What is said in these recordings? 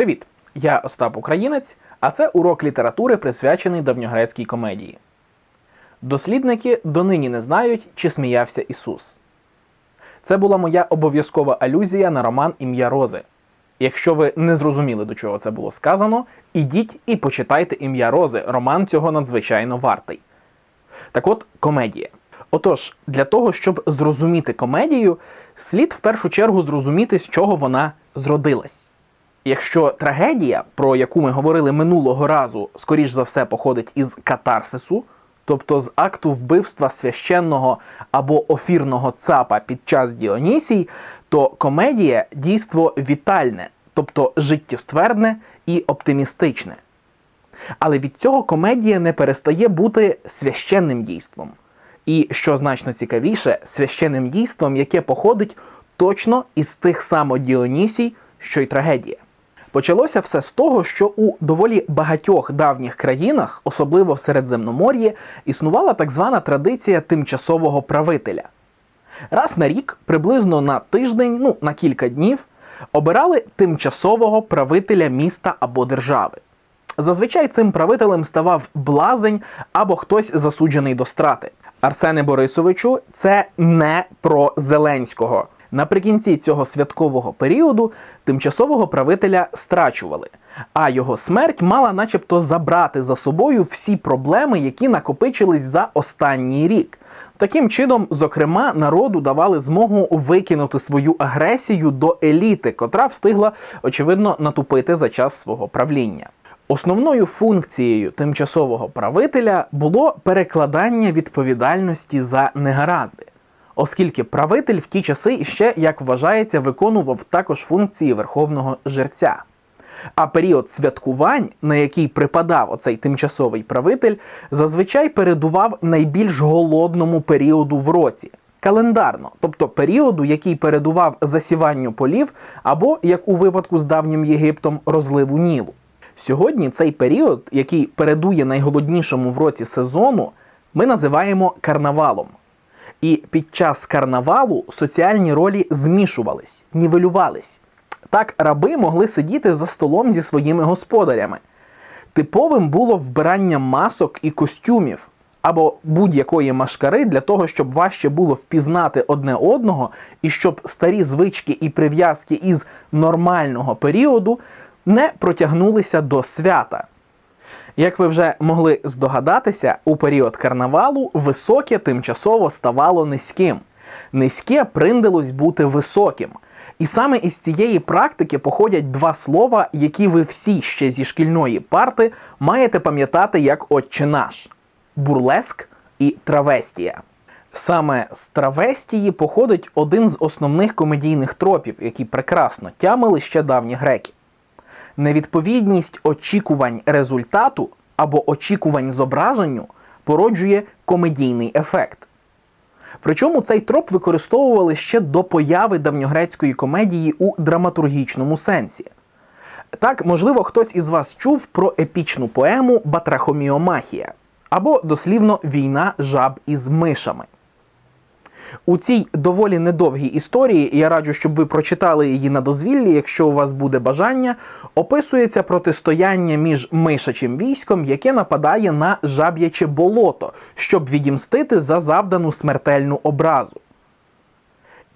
Привіт! Я Остап Українець, а це урок літератури, присвячений давньогрецькій комедії. Дослідники донині не знають, чи сміявся Ісус. Це була моя обов'язкова алюзія на роман Ім'я Рози. Якщо ви не зрозуміли, до чого це було сказано, ідіть і почитайте ім'я Рози. Роман цього надзвичайно вартий. Так от, комедія. Отож, для того, щоб зрозуміти комедію, слід в першу чергу зрозуміти, з чого вона зродилась. Якщо трагедія, про яку ми говорили минулого разу, скоріш за все походить із катарсису, тобто з акту вбивства священного або офірного цапа під час Діонісій, то комедія дійство вітальне, тобто життєстверне і оптимістичне. Але від цього комедія не перестає бути священним дійством. І що значно цікавіше, священним дійством, яке походить точно із тих само Діонісій, що й трагедія. Почалося все з того, що у доволі багатьох давніх країнах, особливо в Середземномор'ї, існувала так звана традиція тимчасового правителя. Раз на рік, приблизно на тиждень, ну на кілька днів, обирали тимчасового правителя міста або держави. Зазвичай цим правителем ставав блазень або хтось засуджений до страти. Арсене Борисовичу, це не про Зеленського. Наприкінці цього святкового періоду тимчасового правителя страчували, а його смерть мала начебто забрати за собою всі проблеми, які накопичились за останній рік. Таким чином, зокрема, народу давали змогу викинути свою агресію до еліти, котра встигла, очевидно, натупити за час свого правління. Основною функцією тимчасового правителя було перекладання відповідальності за негаразди, оскільки правитель в ті часи ще, як вважається, виконував також функції верховного жерця. А період святкувань, на який припадав оцей тимчасовий правитель, зазвичай передував найбільш голодному періоду в році календарно, тобто періоду, який передував засіванню полів, або, як у випадку з давнім Єгиптом, розливу Нілу. Сьогодні цей період, який передує найголоднішому в році сезону, ми називаємо карнавалом. І під час карнавалу соціальні ролі змішувались, нівелювались. Так раби могли сидіти за столом зі своїми господарями. Типовим було вбирання масок і костюмів або будь-якої машкари для того, щоб важче було впізнати одне одного, і щоб старі звички і прив'язки із нормального періоду не протягнулися до свята. Як ви вже могли здогадатися, у період карнавалу високе тимчасово ставало низьким. Низьке приндилось бути високим. І саме із цієї практики походять два слова, які ви всі ще зі шкільної парти маєте пам'ятати як отче наш бурлеск і травестія. Саме з травестії походить один з основних комедійних тропів, які прекрасно тямили ще давні греки невідповідність очікувань результату або очікувань зображенню породжує комедійний ефект. Причому цей троп використовували ще до появи давньогрецької комедії у драматургічному сенсі. Так, можливо, хтось із вас чув про епічну поему Батрахоміомахія або дослівно Війна жаб із мишами. У цій доволі недовгій історії, я раджу, щоб ви прочитали її на дозвіллі, якщо у вас буде бажання, описується протистояння між мишачим військом, яке нападає на жаб'яче болото, щоб відімстити за завдану смертельну образу.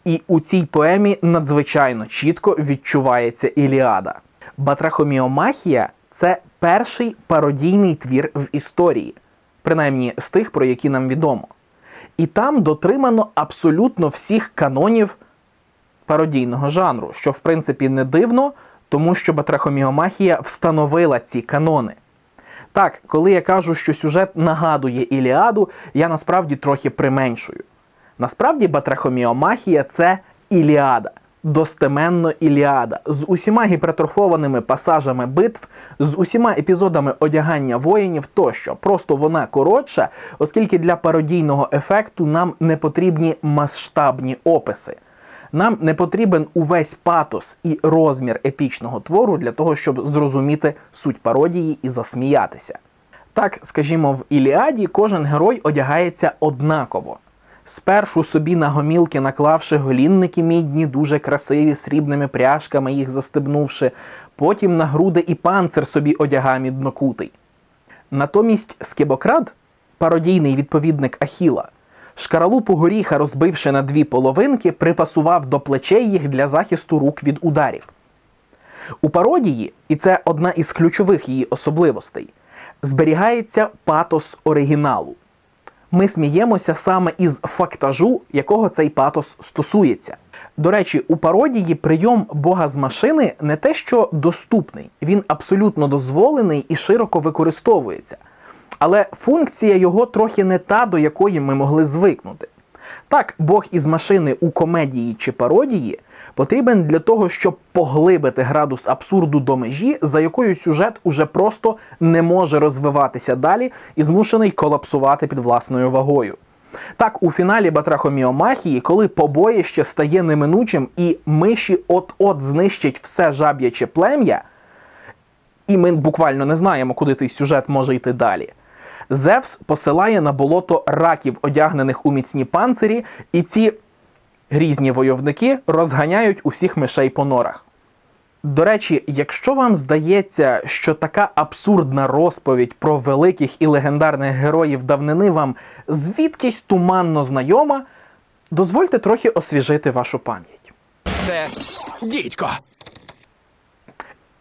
І у цій поемі надзвичайно чітко відчувається Іліада. Батрахоміомахія це перший пародійний твір в історії, принаймні з тих, про які нам відомо. І там дотримано абсолютно всіх канонів пародійного жанру, що в принципі не дивно, тому що Батрахоміомахія встановила ці канони. Так, коли я кажу, що сюжет нагадує Іліаду, я насправді трохи применшую. Насправді, Батрахоміомахія це Іліада достеменно Іліада з усіма гіпертрофованими пасажами битв, з усіма епізодами одягання воїнів тощо. Просто вона коротша, оскільки для пародійного ефекту нам не потрібні масштабні описи. Нам не потрібен увесь патос і розмір епічного твору для того, щоб зрозуміти суть пародії і засміятися. Так, скажімо, в Іліаді кожен герой одягається однаково. Спершу собі на гомілки наклавши голінники мідні, дуже красиві, срібними пряжками їх застебнувши. потім на груди і панцир собі одяга міднокутий. Натомість Скебокрад, пародійний відповідник Ахіла, шкаралупу горіха, розбивши на дві половинки, припасував до плечей їх для захисту рук від ударів. У пародії, і це одна із ключових її особливостей, зберігається патос оригіналу. Ми сміємося саме із фактажу, якого цей патос стосується. До речі, у пародії прийом Бога з машини не те, що доступний, він абсолютно дозволений і широко використовується. Але функція його трохи не та, до якої ми могли звикнути. Так, Бог із машини у комедії чи пародії потрібен для того, щоб поглибити градус абсурду до межі, за якою сюжет уже просто не може розвиватися далі і змушений колапсувати під власною вагою. Так, у фіналі Батрахоміомахії, коли побоїще стає неминучим і миші от-от знищать все жаб'яче плем'я, і ми буквально не знаємо, куди цей сюжет може йти далі. Зевс посилає на болото раків, одягнених у міцні панцирі, і ці грізні войовники розганяють усіх мишей по норах. До речі, якщо вам здається, що така абсурдна розповідь про великих і легендарних героїв давнини вам звідкись туманно знайома, дозвольте трохи освіжити вашу пам'ять. Це дідько.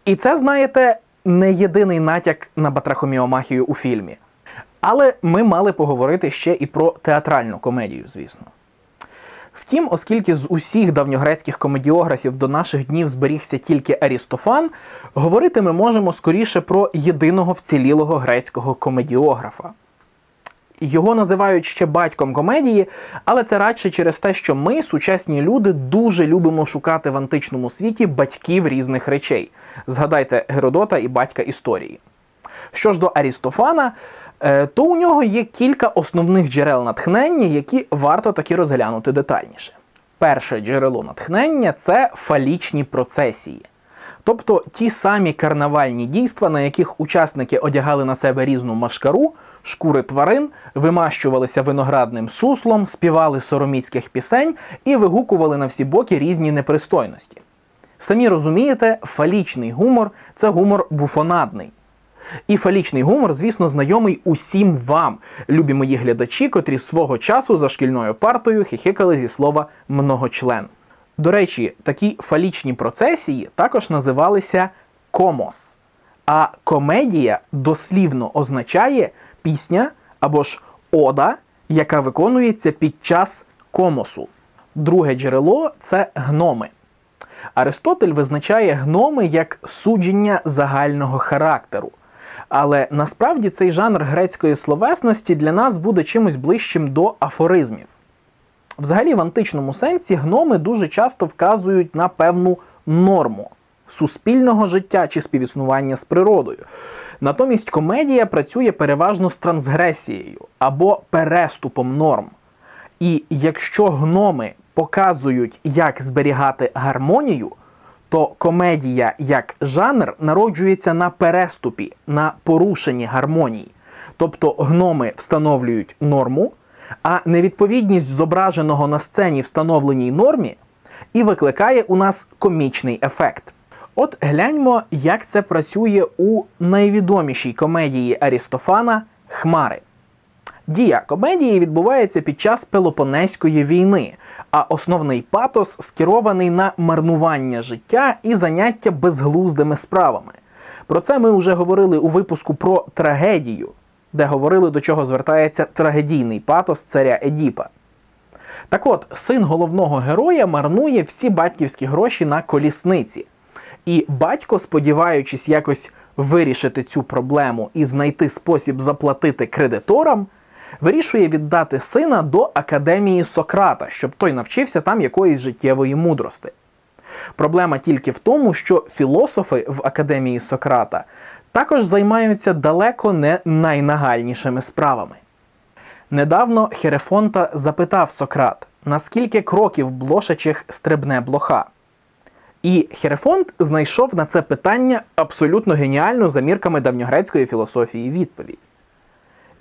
І це, знаєте, не єдиний натяк на батрахоміомахію у фільмі. Але ми мали поговорити ще і про театральну комедію, звісно. Втім, оскільки з усіх давньогрецьких комедіографів до наших днів зберігся тільки Арістофан, говорити ми можемо скоріше про єдиного вцілілого грецького комедіографа. Його називають ще батьком комедії, але це радше через те, що ми, сучасні люди, дуже любимо шукати в античному світі батьків різних речей. Згадайте Геродота і батька історії. Що ж до Арістофана, то у нього є кілька основних джерел натхнення, які варто таки розглянути детальніше. Перше джерело натхнення це фалічні процесії. Тобто ті самі карнавальні дійства, на яких учасники одягали на себе різну машкару, шкури тварин, вимащувалися виноградним суслом, співали сороміцьких пісень і вигукували на всі боки різні непристойності. Самі розумієте, фалічний гумор це гумор буфонадний. І фалічний гумор, звісно, знайомий усім вам, любі мої глядачі, котрі свого часу за шкільною партою хихикали зі слова многочлен. До речі, такі фалічні процесії також називалися комос. А комедія дослівно означає пісня або ж ода, яка виконується під час комосу. Друге джерело це гноми. Аристотель визначає гноми як судження загального характеру. Але насправді цей жанр грецької словесності для нас буде чимось ближчим до афоризмів. Взагалі, в античному сенсі гноми дуже часто вказують на певну норму суспільного життя чи співіснування з природою. Натомість комедія працює переважно з трансгресією або переступом норм. І якщо гноми показують, як зберігати гармонію, то комедія як жанр народжується на переступі, на порушенні гармонії. Тобто гноми встановлюють норму, а невідповідність зображеного на сцені встановленій нормі і викликає у нас комічний ефект. От гляньмо, як це працює у найвідомішій комедії Арістофана Хмари. Дія комедії відбувається під час Пелопонезької війни, а основний патос скерований на марнування життя і заняття безглуздими справами. Про це ми вже говорили у випуску про трагедію, де говорили, до чого звертається трагедійний патос царя Едіпа. Так от, син головного героя марнує всі батьківські гроші на колісниці. І батько, сподіваючись якось вирішити цю проблему і знайти спосіб заплатити кредиторам, вирішує віддати сина до академії Сократа, щоб той навчився там якоїсь життєвої мудрости. Проблема тільки в тому, що філософи в академії Сократа також займаються далеко не найнагальнішими справами. Недавно Херефонта запитав Сократ, наскільки кроків блошачих стрибне блоха. І Херефонт знайшов на це питання абсолютно геніальну за мірками давньогрецької філософії відповідь.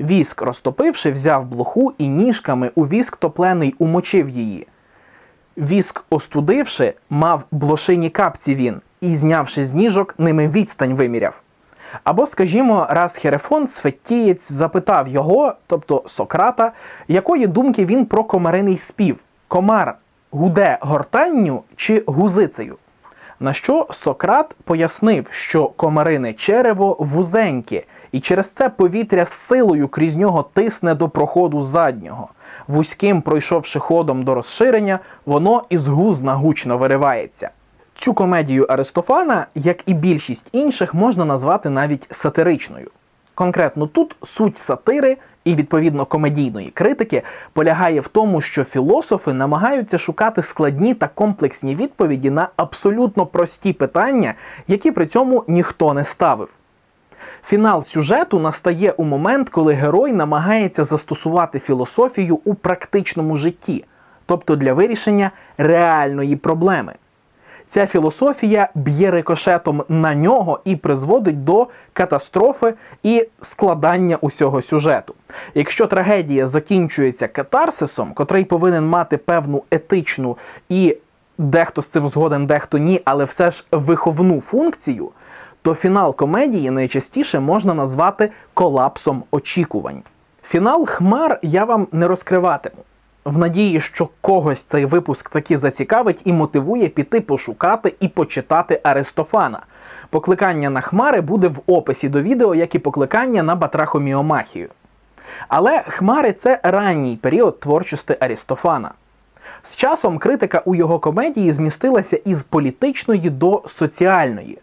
Віск, розтопивши, взяв блоху і ніжками у віск топлений умочив її. Віск, остудивши, мав блошині капці він, і, знявши з ніжок, ними відстань виміряв. Або, скажімо, раз Херефон Сфеттієць запитав його, тобто Сократа, якої думки він про комариний спів: комар гуде гортанню чи гузицею? На що Сократ пояснив, що комарине черево вузеньке, і через це повітря з силою крізь нього тисне до проходу заднього. Вузьким, пройшовши ходом до розширення, воно із гузна гучно виривається. Цю комедію Аристофана, як і більшість інших, можна назвати навіть сатиричною. Конкретно тут суть сатири і відповідно комедійної критики полягає в тому, що філософи намагаються шукати складні та комплексні відповіді на абсолютно прості питання, які при цьому ніхто не ставив. Фінал сюжету настає у момент, коли герой намагається застосувати філософію у практичному житті, тобто для вирішення реальної проблеми. Ця філософія б'є рикошетом на нього і призводить до катастрофи і складання усього сюжету. Якщо трагедія закінчується катарсисом, котрий повинен мати певну етичну і дехто з цим згоден, дехто ні, але все ж виховну функцію, то фінал комедії найчастіше можна назвати колапсом очікувань. Фінал хмар я вам не розкриватиму. В надії, що когось цей випуск таки зацікавить і мотивує піти пошукати і почитати Аристофана. Покликання на хмари буде в описі до відео, як і покликання на Батрахоміомахію. Але хмари це ранній період творчості Арістофана. З часом критика у його комедії змістилася із політичної до соціальної.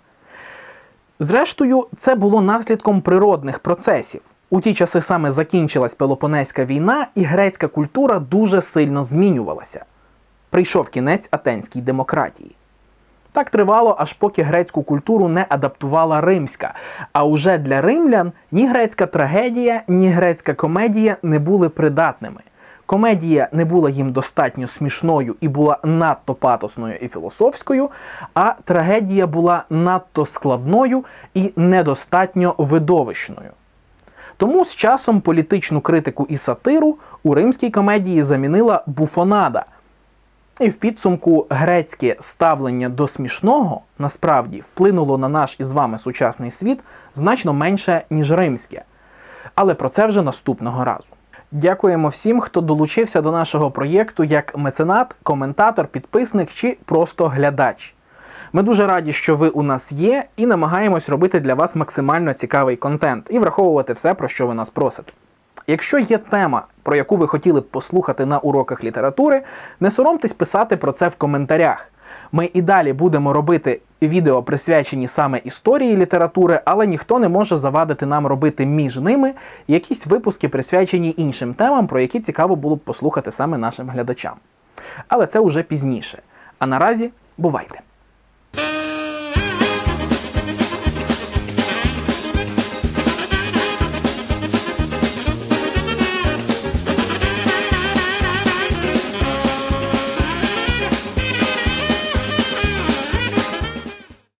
Зрештою, це було наслідком природних процесів. У ті часи саме закінчилась Пелопонезька війна, і грецька культура дуже сильно змінювалася. Прийшов кінець атенській демократії. Так тривало, аж поки грецьку культуру не адаптувала римська. А уже для римлян ні грецька трагедія, ні грецька комедія не були придатними. Комедія не була їм достатньо смішною і була надто патосною і філософською, а трагедія була надто складною і недостатньо видовищною. Тому з часом політичну критику і сатиру у римській комедії замінила буфонада. І в підсумку грецьке ставлення до смішного насправді вплинуло на наш із вами сучасний світ значно менше, ніж римське. Але про це вже наступного разу. Дякуємо всім, хто долучився до нашого проєкту як меценат, коментатор, підписник чи просто глядач. Ми дуже раді, що ви у нас є, і намагаємось робити для вас максимально цікавий контент і враховувати все, про що ви нас просите. Якщо є тема, про яку ви хотіли б послухати на уроках літератури, не соромтесь писати про це в коментарях. Ми і далі будемо робити відео, присвячені саме історії літератури, але ніхто не може завадити нам робити між ними якісь випуски, присвячені іншим темам, про які цікаво було б послухати саме нашим глядачам. Але це уже пізніше. А наразі бувайте!